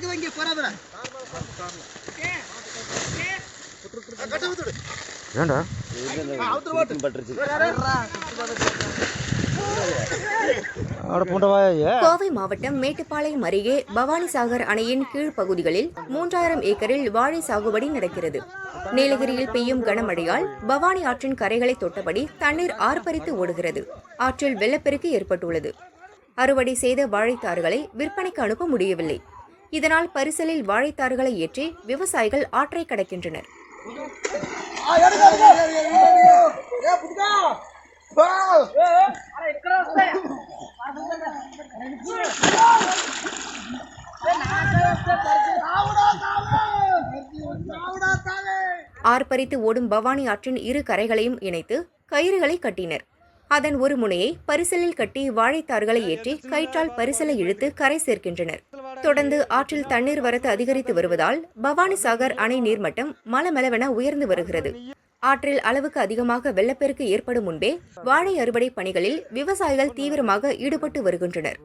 இருக்குது இங்கே அட பூண்டவாயே கோவை மாவட்டம் மேட்டுப்பாளையம் அருகே பவானிசாகர் அணையின் கீழ் பகுதிகளில் மூன்றாயிரம் ஏக்கரில் வாழை சாகுபடி நடக்கிறது. நீலகிரியில் பெய்யும் கனமழையால் பவானி ஆற்றின் கரைகளை தொட்டபடி தண்ணீர் ஆர்ப்பரித்து ஓடுகிறது. ஆற்றில் வெள்ளப்பெருக்கு ஏற்பட்டுள்ளது. அறுவடை செய்த வாழைத்தார்களை விற்பனைக்கு அனுப்ப முடியவில்லை. இதனால் பரிசலில் வாழைத்தாறுகளை ஏற்றி விவசாயிகள் ஆற்றை கடக்கின்றனர். ஆர்ப்பரித்து ஓடும் பவானி ஆற்றின் இரு கரைகளையும் இணைத்து கயிறுகளை கட்டினர். அதன் ஒரு முனையை பரிசலில் கட்டி வாழைத்தார்களை ஏற்றி கயிற்றால் பரிசலை இழுத்து கரை சேர்க்கின்றனர். தொடர்ந்து ஆற்றில் தண்ணீர் வரத்து அதிகரித்து வருவதால் பவானி சாகர் அணை நீர்மட்டம் மலமளவென உயர்ந்து வருகிறது. ஆற்றில் அளவுக்கு அதிகமாக வெள்ளப்பெருக்கு ஏற்படும் முன்பே வாழை அறுவடை பணிகளில் விவசாயிகள் தீவிரமாக ஈடுபட்டு வருகின்றனர்.